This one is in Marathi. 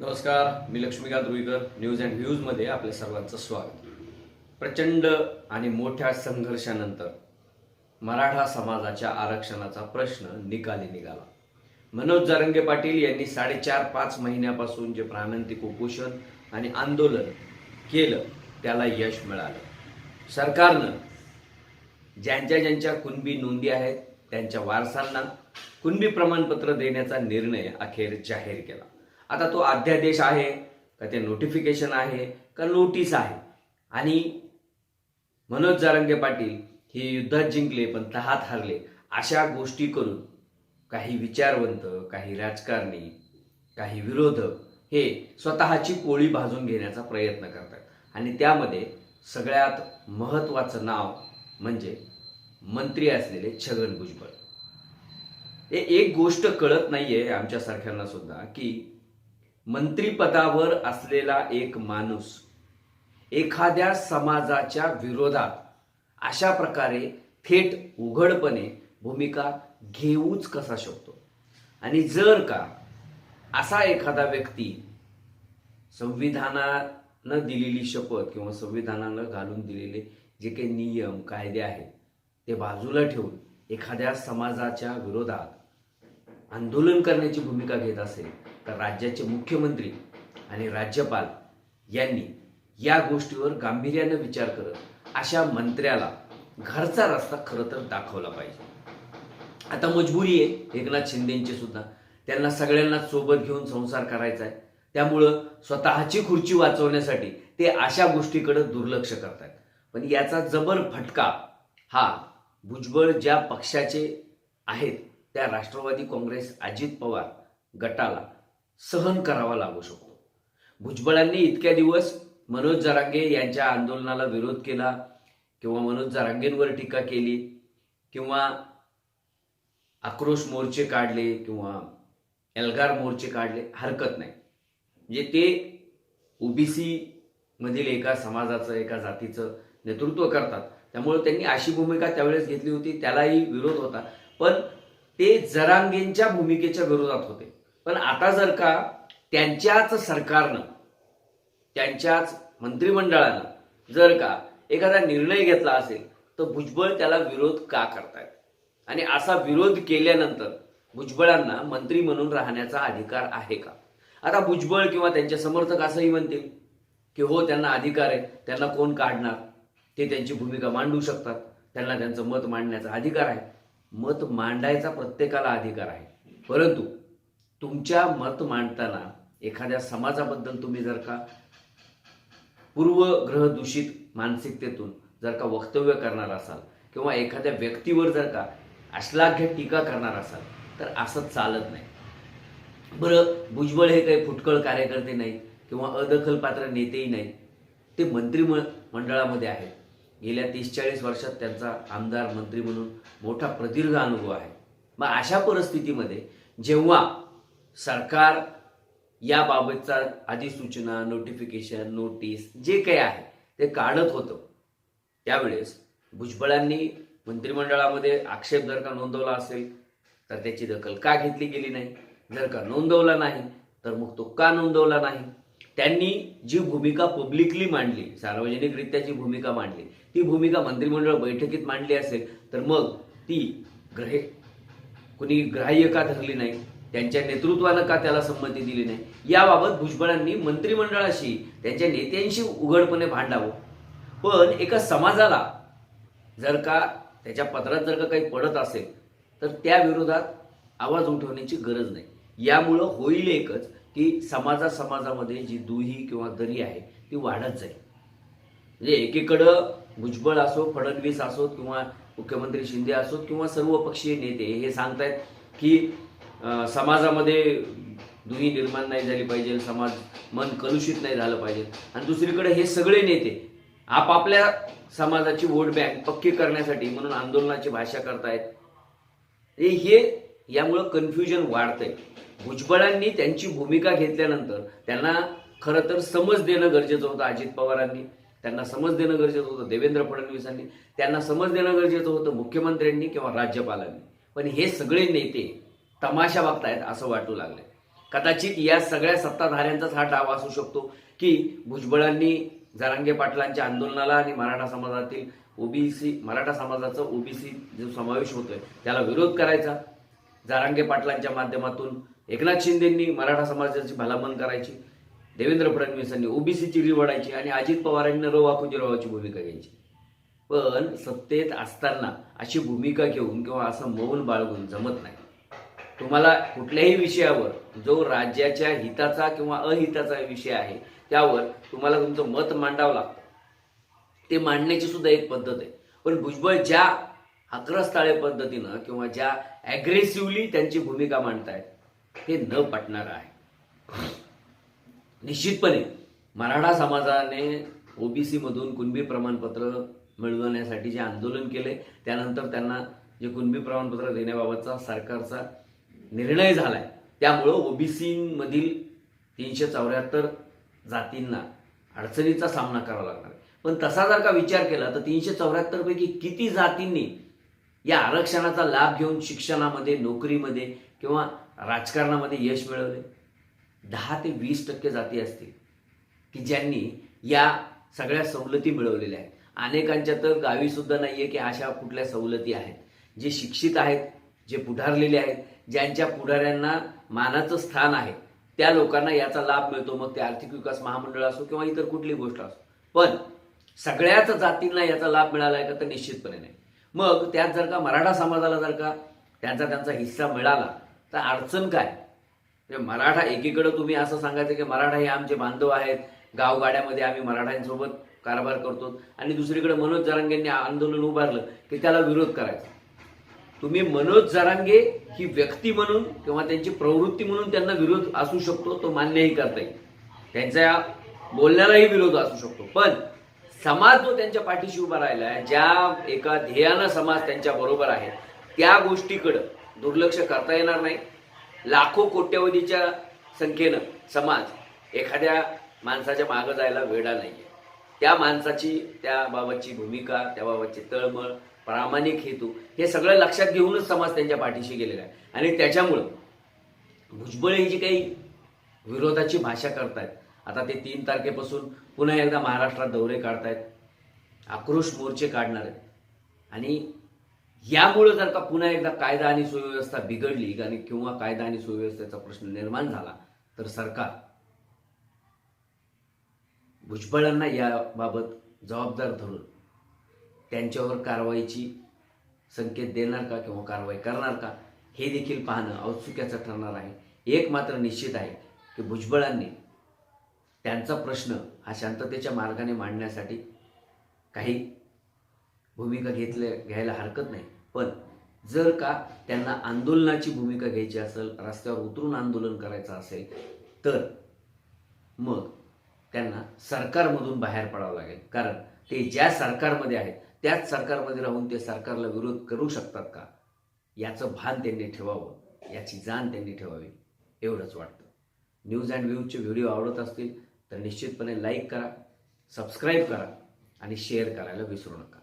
नमस्कार मी लक्ष्मीकांत रुईकर न्यूज अँड व्ह्यूजमध्ये आपल्या सर्वांचं स्वागत. प्रचंड आणि मोठ्या संघर्षानंतर मराठा समाजाच्या आरक्षणाचा प्रश्न निकाली निघाला. मनोज जारंगे पाटील यांनी साडेचार पाच महिन्यापासून जे प्राणांतिक उपोषण आणि आंदोलन केलं त्याला यश मिळालं. सरकारनं ज्यांच्या ज्यांच्या कुणबी नोंदी आहेत त्यांच्या वारसांना कुणबी प्रमाणपत्र देण्याचा निर्णय अखेर जाहीर केला. आता तो अध्यादेश आहे का ते नोटिफिकेशन आहे का नोटीस आहे. आणि मनोज जारंगे पाटील हे युद्धात जिंकले पण तहात हरले. अशा गोष्टी करून काही विचारवंत काही राजकारणी काही विरोधक हे स्वतःची पोळी भाजून घेण्याचा प्रयत्न करतात. आणि त्यामध्ये सगळ्यात महत्त्वाचं नाव म्हणजे मंत्री असलेले छगन भुजबळ. हे एक गोष्ट कळत नाहीये आमच्यासारख्यांना सुद्धा की मंत्रीपदावर असलेला एक माणूस एखाद्या समाजाच्या विरोधात अशा प्रकारे थेट उघडपणे भूमिका घेऊच कसा शकतो आणि जर का असा एखादा व्यक्ती संविधानानं दिलेली शपथ किंवा संविधानानं घालून दिलेले जे काही नियम कायदे आहेत ते बाजूला ठेवून एखाद्या समाजाच्या विरोधात आंदोलन करण्याची भूमिका घेत असेल तर राज्याचे मुख्यमंत्री आणि राज्यपाल यांनी या गोष्टीवर गांभीर्यानं विचार करत अशा मंत्र्याला घरचा रस्ता खरं तर दाखवला पाहिजे. आता मजबुरी आहे एकनाथ शिंदेची सुद्धा. त्यांना सगळ्यांना सोबत घेऊन संसार करायचा आहे. त्यामुळं स्वतःची खुर्ची वाचवण्यासाठी ते अशा गोष्टीकडे दुर्लक्ष करतात पण याचा जबर फटका हा भुजबळ ज्या पक्षाचे आहेत त्या राष्ट्रवादी काँग्रेस अजित पवार गटाला सहन करावा लागू शकतो. भुजबळांनी इतक्या दिवस मनोज जरांगे यांच्या आंदोलनाला विरोध केला किंवा मनोज जरांगेंवर टीका केली किंवा आक्रोश मोर्चे काढले किंवा एल्गार मोर्चे काढले हरकत नाही. म्हणजे ते ओबीसी मधील एका समाजाचं एका जातीचं नेतृत्व करतात. त्यामुळे त्यांनी अशी भूमिका त्यावेळेस घेतली होती त्यालाही विरोध होता. पण ते जरांगेंच्या भूमिकेच्या विरोधात होते. पण आता जर का त्यांच्याच सरकारनं त्यांच्याच मंत्रिमंडळानं जर का एखादा निर्णय घेतला असेल तर भुजबळ त्याला विरोध का करतायत? आणि असा विरोध केल्यानंतर भुजबळांना मंत्री म्हणून राहण्याचा अधिकार आहे का? आता भुजबळ किंवा त्यांचे समर्थक असंही म्हणतील की हो त्यांना अधिकार आहे त्यांना कोण काढणार? ते त्यांची भूमिका मांडू शकतात. त्यांना त्यांचं मत मांडण्याचा अधिकार आहे. मत मांडायचा प्रत्येकाला अधिकार आहे. परंतु तुमच्या मत मांडताना एखाद्या समाजाबद्दल तुम्ही जर का पूर्वग्रह दूषित मानसिकतेतून जर का वक्तव्य करणार असाल किंवा एखाद्या व्यक्तीवर जर का अश्लाघ्य टीका करणार असाल तर असं चालत नाही. बरं भुजबळ हे काही फुटकळ कार्यकर्ते नाहीत किंवा अदखलपात्र नेतेही नाहीत. ते मंत्री मंडळामध्ये आहेत. गेल्या तीस चाळीस वर्षात त्यांचा आमदार मंत्री म्हणून मोठा प्रदीर्घ अनुभव आहे. मग अशा परिस्थितीमध्ये जेव्हा सरकार याबाबतचा अधिसूचना नोटिफिकेशन नोटीस जे काही आहे ते काढत होतं. त्यावेळेस भुजबळांनी मंत्रिमंडळामध्ये आक्षेप जर का नोंदवला असेल तर त्याची दखल का घेतली गेली नाही? जर का नोंदवला नाही तर मग तो का नोंदवला नाही? त्यांनी जी भूमिका पब्लिकली मांडली सार्वजनिकरित्या जी भूमिका मांडली ती भूमिका मंत्रिमंडळ बैठकीत मांडली असेल तर मग ती ग्रहे कुणी ग्राह्य का धरली नाही? त्यांच्या नेतृत्वानं का त्याला संमती दिली नाही? याबाबत भुजबळांनी मंत्रिमंडळाशी त्यांच्या नेत्यांशी उघडपणे भांडावं पण एका समाजाला जर का त्याच्या पत्रात जर का काही पडत असेल तर त्या विरोधात आवाज उठवण्याची गरज नाही. यामुळं होईल एकच की समाजा समाजामध्ये जी दुही किंवा दरी आहे ती वाढत जाईल. म्हणजे एकीकडं भुजबळ असो फडणवीस असोत किंवा मुख्यमंत्री शिंदे असोत किंवा सर्व पक्षीय नेते हे सांगतायत की समाजामध्ये दुही निर्माण नाही झाली पाहिजे समाज मन कलुषित नाही झालं पाहिजे. आणि दुसरीकडे हे सगळे नेते आपापल्या समाजाची वोट बँक पक्की करण्यासाठी म्हणून आंदोलनाची भाषा करतायत. हे हे यामुळं कन्फ्युजन वाढतंय. भुजबळांनी त्यांची भूमिका घेतल्यानंतर त्यांना खरं तर समज देणं गरजेचं होतं अजित पवारांनी त्यांना समज देणं गरजेचं होतं देवेंद्र फडणवीसांनी त्यांना समज देणं गरजेचं होतं मुख्यमंत्र्यांनी किंवा राज्यपालांनी. पण हे सगळे नेते तमाशा बघतायत असं वाटू लागले कदाचित या सगळ्या सत्ताधाऱ्यांचाच हा डाव असू शकतो की भुजबळांनी जरांगे पाटलांच्या आंदोलनाला आणि मराठा समाजातील ओबीसी मराठा समाजाचा ओबीसी जो समावेश होतोय त्याला विरोध करायचा? जारांगे पाटलांच्या माध्यमातून एकनाथ शिंदेंनी मराठा समाजाची भलामण करायची देवेंद्र फडणवीसांनी ओबीसीची रिवडायची आणि अजित पवारांनी र वाखुजीरावाची भूमिका घ्यायची. पण सत्तेत असताना अशी भूमिका घेऊन किंवा असं मौन बाळगून जमत नाही. तुम्हाला कुठल्याही विषयावर जो राज्याच्या हिताचा किंवा अहिताचा विषय आहे त्यावर तुम्हाला तुमचं मत मांडावं लागतं. ते मांडण्याची सुद्धा एक पद्धत आहे. पण भुजबळ ज्या आक्रस्ताळे पद्धतीनं किंवा ज्या ॲग्रेसिव्हली त्यांची भूमिका मांडतायत हे न पटणार आहे. निश्चितपणे मराठा समाजाने ओबीसीमधून कुणबी प्रमाणपत्र मिळवण्यासाठी जे आंदोलन केले त्यानंतर त्यांना जे कुणबी प्रमाणपत्र देण्याबाबतचा सरकारचा निर्णय झालाय. त्यामुळं ओबीसीमधील तीनशे चौऱ्याहत्तर जातींना अडचणीचा सामना करावा लागणार आहे. पण तसा जर का विचार केला तर तीनशे चौऱ्याहत्तरपैकी किती जातींनी या आरक्षणाचा लाभ घेऊन शिक्षणामध्ये नोकरीमध्ये किंवा राजकारणामध्ये यश मिळवले? दहा ते वीस टक्के जाती असतील की ज्यांनी या सगळ्या सवलती मिळवलेल्या आहेत. अनेकांच्या तर गावीसुद्धा नाही आहे की अशा कुठल्या सवलती आहेत. जे शिक्षित आहेत जे पुढारलेले आहेत ज्यांच्या पुढाऱ्यांना मानाचं स्थान आहे त्या लोकांना याचा लाभ मिळतो. मग ते आर्थिक विकास महामंडळ असो किंवा इतर कुठली गोष्ट असो. पण सगळ्याच जातींना याचा लाभ मिळाला आहे का तर निश्चितपणे नाही. मग त्यात जर का मराठा समाजाला जर का त्यांचा त्यांचा हिस्सा मिळाला तर अडचण काय? म्हणजे मराठा एकीकडं तुम्ही असं सांगायचं की मराठा हे आमचे बांधव आहेत गावगाड्यामध्ये आम्ही मराठ्यांसोबत कारभार करतो. आणि दुसरीकडे मनोज जरांगेंनी आंदोलन उभारलं की त्याला विरोध करायचा. तुम्ही मनोज जरांगे ही व्यक्ती म्हणून किंवा त्यांची प्रवृत्ती म्हणून त्यांना विरोध असू शकतो तो मान्यही करता येईल. त्यांच्या बोलण्यालाही विरोध असू शकतो. पण समाज जो त्यांच्या पाठीशी उभा राहिला आहे ज्या एका ध्येयानं समाज त्यांच्या बरोबर आहे त्या गोष्टीकडं दुर्लक्ष करता येणार नाही. लाखो कोट्यवधीच्या संख्येनं समाज एखाद्या माणसाच्या मागं जायला वेळा नाही आहे त्या माणसाची त्याबाबतची भूमिका त्याबाबतची तळमळ प्रामाणिक हेतू. हे सगळं लक्षात घेऊनच समाज त्यांच्या पाठीशी गेलेला आहे. आणि त्याच्यामुळं भुजबळ हे जी काही विरोधाची भाषा करतायत आता ते तीन तारखेपासून पुन्हा एकदा महाराष्ट्रात दौरे काढतायत आक्रोश मोर्चे काढणार आहेत. आणि यामुळं जर का पुन्हा एकदा कायदा आणि सुव्यवस्था बिघडली आणि किंवा कायदा आणि सुव्यवस्थेचा प्रश्न निर्माण झाला तर सरकार भुजबळांना याबाबत जबाबदार धरून त्यांच्यावर कारवाईची संकेत देणार का किंवा कारवाई करणार का हे देखील पाहणं औत्सुक्याचं ठरणार आहे. एक मात्र निश्चित आहे की भुजबळांनी त्यांचा प्रश्न हा शांततेच्या मार्गाने मांडण्यासाठी काही भूमिका घेतल्या घ्यायला हरकत नाही. पण जर का त्यांना आंदोलनाची भूमिका घ्यायची असेल रस्त्यावर उतरून आंदोलन करायचं असेल तर मग त्यांना सरकारमधून बाहेर पडावं लागेल. कारण ते ज्या सरकारमध्ये आहेत त्याच सरकारमध्ये राहून ते सरकारला विरोध करू शकतात का? याचं भान त्यांनी ठेवावं याची जाण त्यांनी ठेवावी एवढंच वाटतं. न्यूज अँड व्ह्यूजचे व्हिडिओ आवडत असतील तर निश्चितपणे लाईक करा सबस्क्राईब करा आणि शेअर करायला विसरू नका.